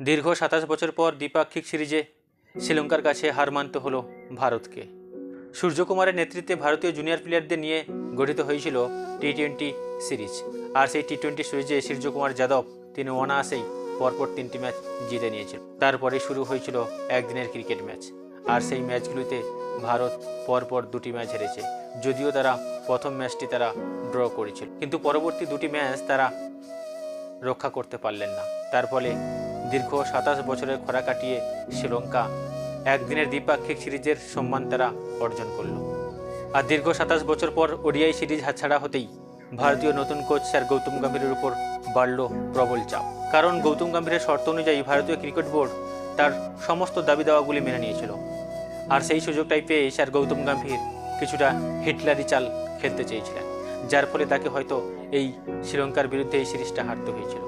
দীর্ঘ সাতাশ বছর পর দ্বিপাক্ষিক সিরিজে শ্রীলঙ্কার কাছে হার মানতে হলো ভারতকে। সূর্যকুমারের নেতৃত্বে ভারতীয় জুনিয়র প্লেয়ারদের নিয়ে গঠিত হয়েছিল টি টোয়েন্টি সিরিজ। আর সেই টি টোয়েন্টি সিরিজে সূর্যকুমার যাদব তিনি অনায়াসেই পরপর তিনটি ম্যাচ জিতে নিয়েছিল তারপরে শুরু হয়েছিল একদিনের ক্রিকেট ম্যাচ। আর সেই ম্যাচগুলিতে ভারত পরপর দুটি ম্যাচ হেরেছে। যদিও তারা প্রথম ম্যাচটি তারা ড্র করেছিল। কিন্তু পরবর্তী দুটি ম্যাচ তারা রক্ষা করতে পারলেন না। তার ফলে দীর্ঘ সাতাশ বছরের খরা কাটিয়ে শ্রীলঙ্কা একদিনের দ্বিপাক্ষিক সিরিজের সম্মান তারা অর্জন করল। আর দীর্ঘ সাতাশ বছর পর ওডিআই সিরিজ হাতছাড়া হতেই ভারতীয় নতুন কোচ স্যার গৌতম গম্ভীরের উপর বাড়ল প্রবল চাপ। কারণ গৌতম গম্ভীরের শর্ত অনুযায়ী ভারতীয় ক্রিকেট বোর্ড তার সমস্ত দাবি দাওয়াগুলি মেনে নিয়েছিল। আর সেই সুযোগটাই পেয়ে স্যার গৌতম গম্ভীর কিছুটা হিটলারি চাল খেলতে চেয়েছিলেন, যার ফলে তাকে হয়তো এই শ্রীলঙ্কার বিরুদ্ধে এই সিরিজটা হারতে হয়েছিল।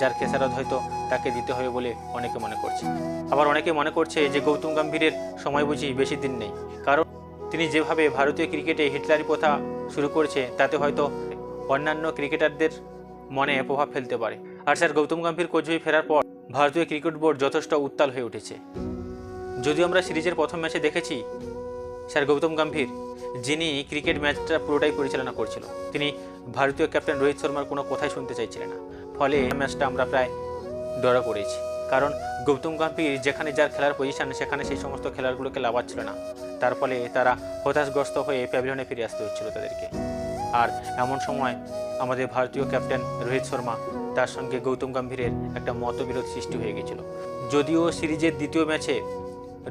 যার খেসারত হয়তো তাকে দিতে হবে বলে অনেকে মনে করছে। আবার অনেকে মনে করছে যে গৌতম গম্ভীরের সময় বুঝি বেশি দিন নেই। কারণ তিনি যেভাবে ভারতীয় ক্রিকেটে হিটলারি প্রথা শুরু করেছে, তাতে হয়তো অন্যান্য ক্রিকেটারদের মনে প্রভাব ফেলতে পারে। আর স্যার, গৌতম গম্ভীর কোচ হয়ে ফেরার পর ভারতীয় ক্রিকেট বোর্ড যথেষ্ট উত্তাল হয়ে উঠেছে। যদিও আমরা সিরিজের প্রথম ম্যাচে দেখেছি, স্যার গৌতম গম্ভীর, যিনি ক্রিকেট ম্যাচটা পুরোটাই পরিচালনা করছিল, তিনি ভারতীয় ক্যাপ্টেন রোহিত শর্মার কোনো কথাই শুনতে চাইছিলেন না। ফলে এই ম্যাচটা আমরা প্রায় ডরা করেছি। কারণ গৌতম গম্ভীর যেখানে যার খেলার পজিশন সেখানে সেই সমস্ত খেলাগুলোকে লাভাচ্ছিল না। তার ফলে তারা হতাশগ্রস্ত হয়ে প্যাভিলিয়নে ফিরে আসতে হচ্ছিল তাদেরকে। আর এমন সময় আমাদের ভারতীয় ক্যাপ্টেন রোহিত শর্মা তার সঙ্গে গৌতম গম্ভীরের একটা মতবিরোধ সৃষ্টি হয়ে গেছিল। যদিও সিরিজের দ্বিতীয় ম্যাচে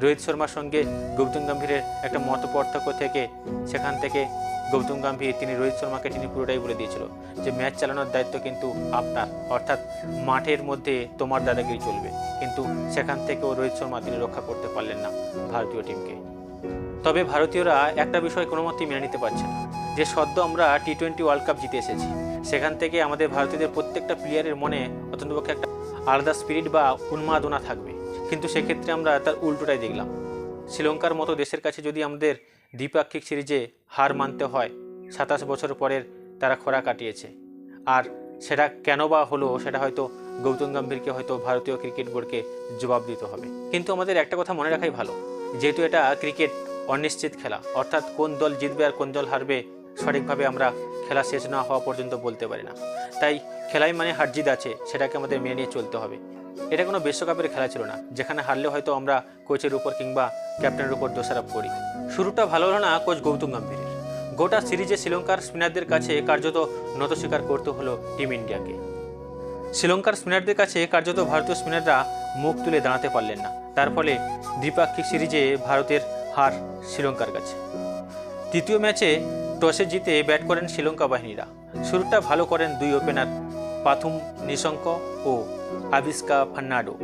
রোহিত শর্মার সঙ্গে গৌতম গম্ভীরের একটা মত থেকে, সেখান থেকে গৌতম গম্ভীর, তিনি রোহিত শর্মাকে তিনি পুরোটাই বলে দিয়েছিল যে ম্যাচ চালানোর দায়িত্ব কিন্তু আপনার। অর্থাৎ মাঠের মধ্যে তোমার দাদাগিরি চলবে। কিন্তু সেখান থেকেও রোহিত শর্মা তিনি রক্ষা করতে পারলেন না ভারতীয় টিমকে। তবে ভারতীয়রা একটা বিষয় কোনো মতেই মেনে নিতে পারছে না। যে সদ্য আমরা টি টোয়েন্টি ওয়ার্ল্ড কাপ জিতে এসেছি, সেখান থেকে আমাদের ভারতীয়দের প্রত্যেকটা প্লেয়ারের মনে অত্যন্তপক্ষে একটা আলাদা স্পিরিট বা উন্মাদনা থাকবে। কিন্তু সেক্ষেত্রে আমরা তার উল্টোটাই দেখলাম। শ্রীলঙ্কার মতো দেশের কাছে যদি আমাদের দ্বিপাক্ষিক সিরিজে হার মানতে হয়, সাতাশ বছর পরের তারা খরা কাটিয়েছে। আর সেটা কেন বা হলো, সেটা হয়তো গৌতম গম্ভীরকে হয়তো ভারতীয় ক্রিকেট বোর্ডকে জবাব দিতে হবে। কিন্তু আমাদের একটা কথা মনে রাখাই ভালো, যেহেতু এটা ক্রিকেট অনিশ্চিত খেলা, অর্থাৎ কোন দল জিতবে আর কোন দল হারবে সঠিকভাবে আমরা খেলা শেষ না হওয়া পর্যন্ত বলতে পারি না। তাই খেলাই মানে হার জিত আছে, সেটাকে আমাদের মেনে নিয়ে চলতে হবে। এটা কোনো বিশ্বকাপের খেলা ছিল না, যেখানে হারলে হয়তো আমরা কোচের উপর কিংবা ক্যাপ্টেনের উপর দোষারোপ করি। শুরুটা ভালো হলো না কোচ গৌতম গম্ভীরের। গোটা সিরিজে শ্রীলঙ্কার স্পিনারদের কাছে কার্যত নত স্বীকার করতে হলো টিম ইন্ডিয়াকে। শ্রীলঙ্কার স্পিনারদের কাছে কার্যত ভারতীয় স্পিনাররা মুখ তুলে দাঁড়াতে পারলেন না। তার ফলে দ্বিপাক্ষিক সিরিজে ভারতের হার শ্রীলঙ্কার কাছে। তৃতীয় ম্যাচে টসে জিতে ব্যাট করেন শ্রীলঙ্কা বাহিনীরা। শুরুটা ভালো করেন দুই ওপেনার পাথুম, নিশঙ্ক ও আবিস্কা ফার্নান্ডো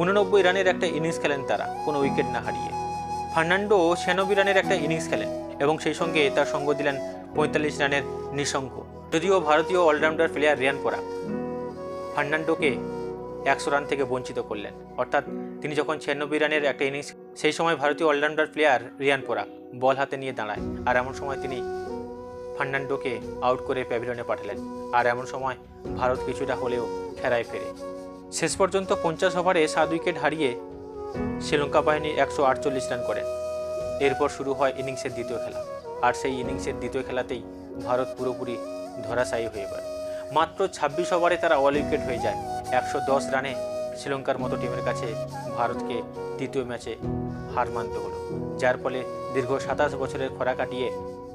উননব্বই রানের একটা ইনিংস খেলেন তারা, কোনো উইকেট না হারিয়ে। ফার্নান্ডো ছিয়ানব্বই রানের একটা ইনিংস খেলেন এবং সেই সঙ্গে তার সঙ্গ দিলেন পঁয়তাল্লিশ রানের নিশঙ্ক। যদিও ভারতীয় অলরাউন্ডার প্লেয়ার রিয়ান পরাগ ফার্নান্ডোকে একশো রান থেকে বঞ্চিত করলেন। অর্থাৎ তিনি যখন ছিয়ানব্বই রানের একটা ইনিংস, সেই সময় ভারতীয় অলরাউন্ডার প্লেয়ার রিয়ান পরাগ বল হাতে নিয়ে দাঁড়ায়। আর এমন সময় তিনি ফার্নান্ডোকে আউট করে প্যাভিলনে পাঠালেন। আর এমন সময় ভারত কিছুটা হলেও খেলায় ফেরে। শেষ পর্যন্ত পঞ্চাশ ওভারে সাত উইকেট হারিয়ে শ্রীলঙ্কা বাহিনী একশো আটচল্লিশ রান করেন এরপর শুরু হয় ইনিংসের দ্বিতীয় খেলা। আর সেই ইনিংসের দ্বিতীয় খেলাতেই ভারত পুরোপুরি ধরাশায়ী হয়ে পড়ে। মাত্র ছাব্বিশ ওভারে তারা অল উইকেট হয়ে যায়। একশো দশ রানে শ্রীলঙ্কার মতো টিমের কাছে ভারতকে তৃতীয় ম্যাচে হার মানতে হলো। যার ফলে দীর্ঘ সাতাশ বছরের খরা কাটিয়ে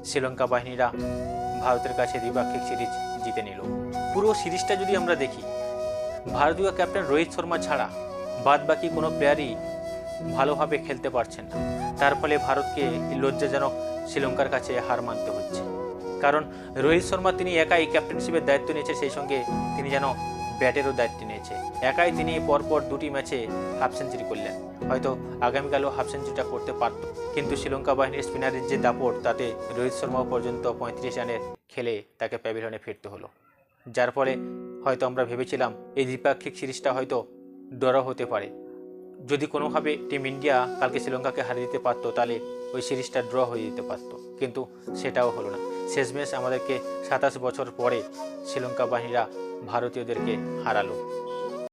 শ্রীলঙ্কা বাহিনীরা ভারতের কাছে দ্বিপাক্ষিক সিরিজ জিতে নিল। পুরো সিরিজটা যদি আমরা দেখি, ভারতীয় ক্যাপ্টেন রোহিত শর্মা ছাড়া বাদ বাকি কোনো প্লেয়ারই ভালোভাবে খেলতে পারছেন না। তার ফলে ভারতকে লজ্জাজনক শ্রীলঙ্কার কাছে হার মানতে হচ্ছে। কারণ রোহিত শর্মা তিনি একাই ক্যাপ্টেনশিপের দায়িত্ব নিয়েছে সেই সঙ্গে তিনি যেন ব্যাটেরও দায়িত্ব নিয়েছে। একাই তিনি পরপর দুটি ম্যাচে হাফ সেঞ্চুরি করলেন। হয়তো আগামীকালও হাফ সেঞ্চুরিটা করতে পারত। কিন্তু শ্রীলঙ্কা বাহিনীর স্পিনারের যে দাপট, তাতে রোহিত শর্মাও পর্যন্ত পঁয়ত্রিশ রানের খেলে তাকে প্যাভিলিয়নে ফিরতে হলো। যার ফলে হয়তো আমরা ভেবেছিলাম এই দ্বিপাক্ষিক সিরিজটা হয়তো ড্র হতে পারে। যদি কোনোভাবে টিম ইন্ডিয়া কালকে শ্রীলঙ্কাকে হারিয়ে দিতে পারতো, তাহলে ওই সিরিজটা ড্র হয়ে যেতে পারতো। কিন্তু সেটাও হলো না। শেষমেশ আমাদেরকে সাতাশ বছর পরে শ্রীলঙ্কা বাহিনীরা ভারতীয়দেরকে হারালো।